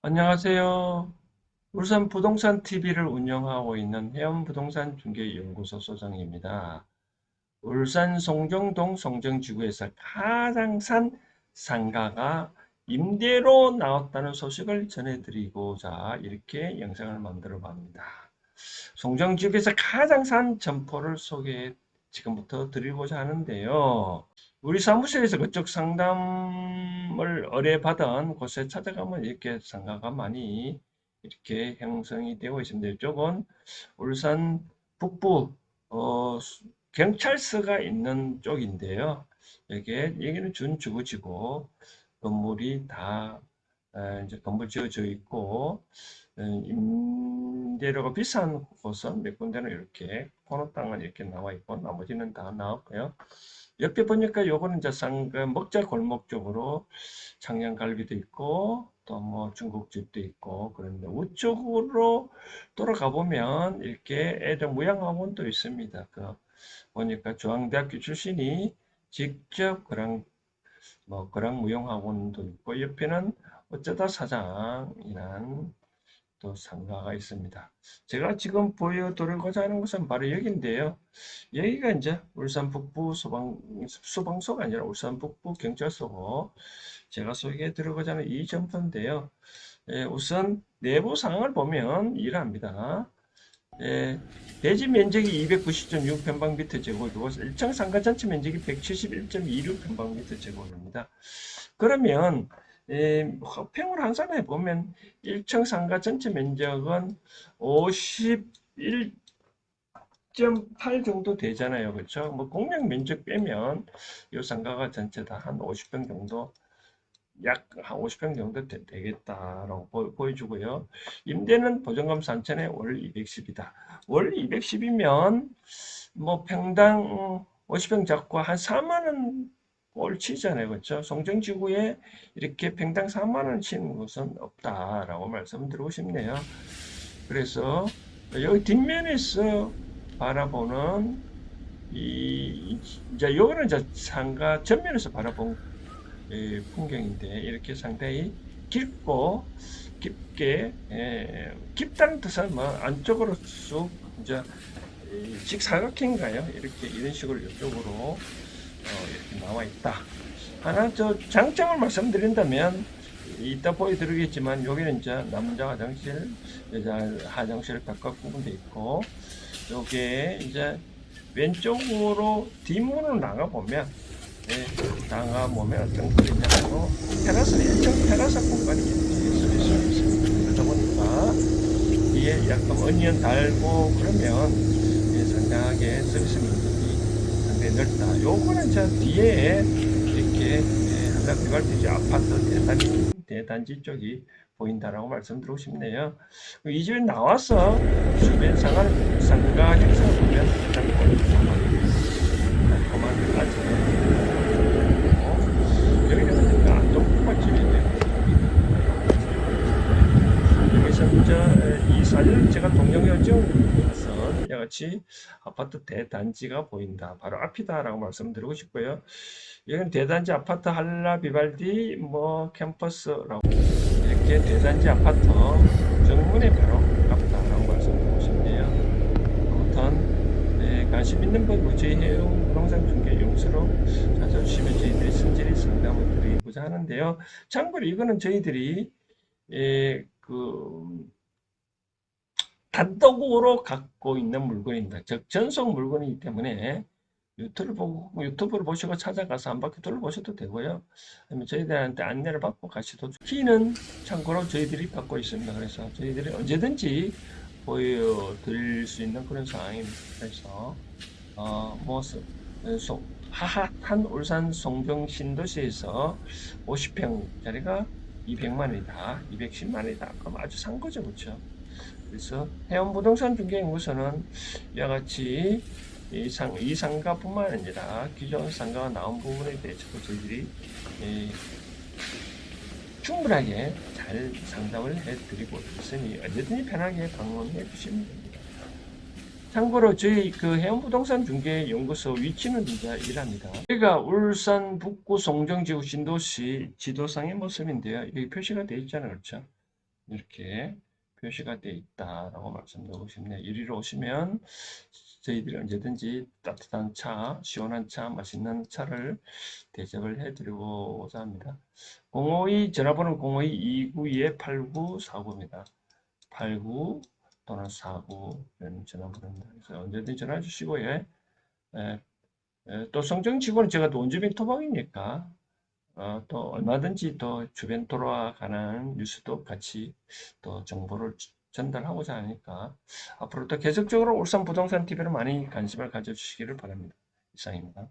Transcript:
안녕하세요. 울산 부동산 TV를 운영하고 있는 해엄부동산 중개연구소 소장입니다. 울산 송정동 송정지구에서 가장 산 상가가 임대로 나왔다는 소식을 전해드리고자 이렇게 영상을 만들어 봅니다. 송정지구에서 가장 산 점포를 소개 지금부터 드리고자 하는데요. 우리 사무실에서 그쪽 상담을 의뢰받은 곳에 찾아가면 이렇게 상가가 많이 이렇게 형성이 되고 있습니다. 이쪽은 울산 북부 어, 경찰서가 있는 쪽인데요. 여기에 여기는 준주거지고 건물이 다 에, 이제 건물 지어져 있고 에, 임대료가 비싼 곳은 몇 군데는 이렇게 코너 땅은 이렇게 나와 있고 나머지는 다 나왔고요. 옆에 보니까 요거는 이제 상, 그 먹자 골목 쪽으로 창녕갈비도 있고 또 뭐 중국집도 있고 그런데 우측으로 돌아가 보면 이렇게 애들 무양학원도 있습니다. 그 보니까 중앙대학교 출신이 직접 그런 뭐 그런 무용학원도 있고 옆에는 어쩌다 사장이란 또 상가가 있습니다. 제가 지금 보여드리고자 하는 것은 바로 여기인데요. 여기가 이제 울산 북부 소방, 소방서가 아니라 울산 북부 경찰서고 제가 소개해 드리고자 하는 이 점포인데요. 예, 우선 내부 상황을 보면 이러합니다. 예, 대지 면적이 290.6평방미터 제곱이고 1층 상가 전체 면적이 171.26평방미터 제곱입니다. 그러면 예, 평을 환산해 보면 1층 상가 전체 면적은 51.8 정도 되잖아요. 그렇죠? 뭐 공략 면적 빼면 이 상가가 전체 다 한 50평 정도 약 한 50평 정도 되, 겠다라고 보 여, 주고요 임대는 보증금 3천에 월 210이다. 월 210이면 뭐 평당 50평 잡고 한 4만 원 꼴치잖아요. 그렇죠? 송정지구에 이렇게 평당 4만 원 치는 곳은 없다라고 말씀드리고 싶네요. 그래서 여기 뒷면에서 바라보는 이 이제 요거는 이제 상가 전면에서 바라본 풍경인데 이렇게 상당히 깊고 깊게 예, 깊다는 뜻은 뭐 안쪽으로 쑥 이제 직사각형인가요? 이렇게 이런 식으로 이쪽으로 나와 있다. 하나 저 장점을 말씀드린다면 이따 보여드리겠지만 여기는 이제 남자 화장실, 여자 화장실 각각 구분되어 있고 여기에 이제 왼쪽으로 뒷문으로 나가 보면 네, 나가 보면 어떤 거냐고 테라스 1층 테라스 공간이 있을 수 있습니다. 그러다 보니까 뒤에 약간 언니언 달고 그러면 상당하게 서비스 상당 히 넓다. 요거는 저 뒤에 이렇게 한강 개발되지 아파트 대단지, 대단지 쪽이 보인다라고 말씀드리고 싶네요. 이 집에 나와서 주변 상가, 상가 형상을 보면 일단 달콤한 가지. 여기는 그러니까 안동국밥집인데 여기서 저 이 사진을 제가 찍은 것은 같이 아파트 대단지가 보인다. 바로 앞이다라고 말씀드리고 싶고요. 여기는 대단지 아파트 한라 비발디 뭐 캠퍼스라고 이렇게 대단지 아파트 정문에 바로 가깝다라고 말씀드리고 싶네요. 아무튼 네, 관심 있는 분 저희 해용 부동산 중개 용수로 찾아주시면 저희들이 순전히 상담을 드리고자 하는데요. 참고로 이거는 저희들이 예, 그 단독으로 갖고 있는 물건입니다. 즉 전속 물건이기 때문에 유튜브를 보고 유튜브를 보시고 찾아가서 한 바퀴 둘러보셔도 되고요. 아니면 저희들한테 안내를 받고 가시도 키는 참고로 저희들이 받고 있습니다. 그래서 저희들이 언제든지 보여드릴 수 있는 그런 상황입니다. 그래서 어, 뭐 소, 하핫한 울산 송정 신도시에서 50평 짜리가 200만 원이다, 210만 원이다. 그럼 아주 산 거죠, 그렇죠? 그래서 해운 부동산 중개연구소는 이와 같이 이, 상, 이 상가뿐만 아니라 기존 상가가 나온 부분에 대해서도 저희들이 예, 충분하게 잘 상담을 해드리고 있으니 언제든지 편하게 방문해 주시면 됩니다. 참고로 저희 그 해운부동산 중개연구소 위치는 이제 이랍니다. 여기가 울산 북구 송정지구 신도시 지도상의 모습인데요. 여기 표시가 되어 있잖아요. 그렇죠? 이렇게 표시가 되어 있다라고 말씀드리고 싶네요. 이리로 오시면 저희들이 언제든지 따뜻한 차, 시원한 차, 맛있는 차를 대접을 해드리고자 합니다. 052 전화번호는 052-292-8949입니다. 89 또는 49 이런 전화번호입니다. 그래서 언제든지 전화 주시고요. 예, 예, 또 성정지구는 제가 또 원주민 토박이니까 어, 또 얼마든지 또 주변 관한 뉴스도 같이 또 정보를 주- 전달하고자 하니까 앞으로 또 계속적으로 울산 부동산 TV를 많이 관심을 가져주시기를 바랍니다. 이상입니다.